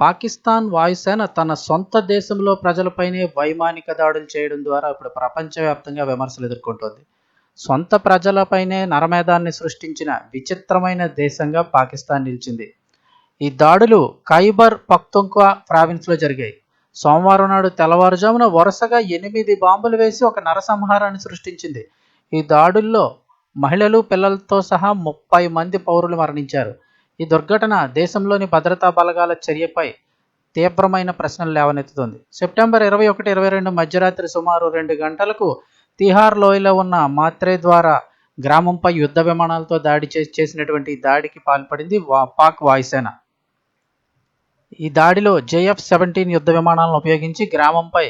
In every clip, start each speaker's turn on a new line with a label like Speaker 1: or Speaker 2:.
Speaker 1: పాకిస్తాన్ వాయుసేన తన సొంత దేశంలో ప్రజలపైనే వైమానిక దాడులు చేయడం ద్వారా ఇప్పుడు ప్రపంచవ్యాప్తంగా విమర్శలు ఎదుర్కొంటోంది. సొంత ప్రజలపైనే నరమేధాన్ని సృష్టించిన విచిత్రమైన దేశంగా పాకిస్తాన్ నిలిచింది. ఈ దాడులు ఖైబర్ పక్తుంక్వా ప్రావిన్స్లో జరిగాయి. సోమవారం నాడు తెల్లవారుజామున వరుసగా ఎనిమిది బాంబులు వేసి ఒక నరసంహారాన్ని సృష్టించింది. ఈ దాడుల్లో మహిళలు పిల్లలతో సహా ముప్పై మంది పౌరులు మరణించారు. ఈ దుర్ఘటన దేశంలోని భద్రతా బలగాల చర్యపై తీవ్రమైన ప్రశ్నలు లేవనెత్తుతుంది. సెప్టెంబర్ ఇరవై ఒకటి ఇరవై రెండు మధ్యరాత్రి సుమారు రెండు గంటలకు తిహార్ లోయలో ఉన్న మాత్రే ద్వారా గ్రామంపై యుద్ధ విమానాలతో దాడి చేసినటువంటి దాడికి పాల్పడింది వా పాక్ వాయుసేన. ఈ దాడిలో జేఎఫ్ సెవెంటీన్ యుద్ధ విమానాలను ఉపయోగించి గ్రామంపై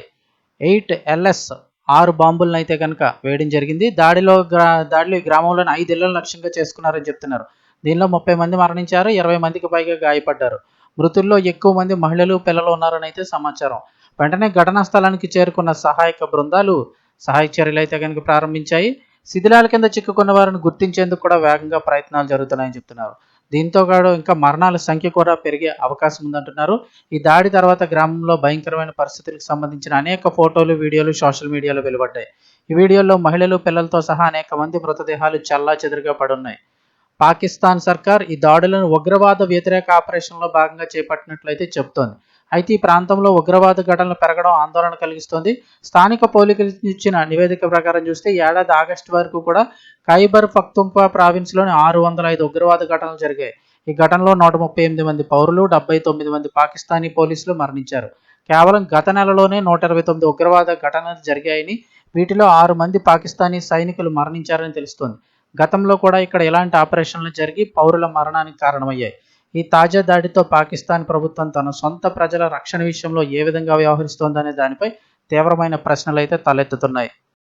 Speaker 1: ఎయిట్ ఎల్ఎస్ ఆరు బాంబులను అయితే కనుక వేయడం జరిగింది. దాడిలో గ్రా దాడిలో ఈ గ్రామంలోని ఐదు ఇళ్ళను లక్ష్యంగా చేసుకున్నారని చెప్తున్నారు. దీనిలో ముప్పై మంది మరణించారు ఇరవై మందికి పైగా గాయపడ్డారు. మృతుల్లో ఎక్కువ మంది మహిళలు పిల్లలు ఉన్నారని అయితే సమాచారం. వెంటనే ఘటనా స్థలానికి చేరుకున్న సహాయక బృందాలు సహాయక చర్యలు అయితే కనుక ప్రారంభించాయి. శిథిలాల కింద చిక్కుకున్న వారిని గుర్తించేందుకు కూడా వేగంగా ప్రయత్నాలు జరుగుతున్నాయని చెప్తున్నారు. దీంతో కాడు ఇంకా మరణాల సంఖ్య కూడా పెరిగే అవకాశం ఉందంటున్నారు. ఈ దాడి తర్వాత గ్రామంలో భయంకరమైన పరిస్థితులకు సంబంధించిన అనేక ఫోటోలు వీడియోలు సోషల్ మీడియాలో వెలువడ్డాయి. ఈ వీడియోల్లో మహిళలు పిల్లలతో సహా అనేక మంది మృతదేహాలు చల్లా చెదురుగా పడున్నాయి. పాకిస్తాన్ సర్కార్ ఈ దాడులను ఉగ్రవాద వ్యతిరేక ఆపరేషన్లో భాగంగా చేపట్టినట్లయితే చెబుతోంది అయితే ఈ ప్రాంతంలో ఉగ్రవాద ఘటనలు పెరగడం ఆందోళన కలిగిస్తోంది. స్థానిక పోలీసులు ఇచ్చిన నివేదిక ప్రకారం చూస్తే ఏడాది ఆగస్టు వరకు కూడా ఖైబర్ పఖ్తుంఖ్వా ప్రావిన్స్లోని ఆరు వందల ఐదు ఉగ్రవాద ఘటనలు జరిగాయి. ఈ ఘటనలో నూట ముప్పై ఎనిమిది మంది పౌరులు డెబ్బై తొమ్మిది మంది పాకిస్తానీ పోలీసులు మరణించారు. కేవలం గత నెలలోనే నూట ఇరవై తొమ్మిది ఉగ్రవాద ఘటనలు జరిగాయని వీటిలో ఆరు మంది పాకిస్తానీ సైనికులు మరణించారని తెలుస్తోంది. గతంలో కూడా ఇక్కడ ఇలాంటి ఆపరేషన్లు జరిగి పౌరుల మరణానికి కారణమయ్యాయి. ఈ తాజా దాడితో పాకిస్తాన్ ప్రభుత్వం తన సొంత ప్రజల రక్షణ విషయంలో ఏ విధంగా వ్యవహరిస్తోందనే దానిపై తీవ్రమైన ప్రశ్నలు అయితే తలెత్తుతున్నాయి.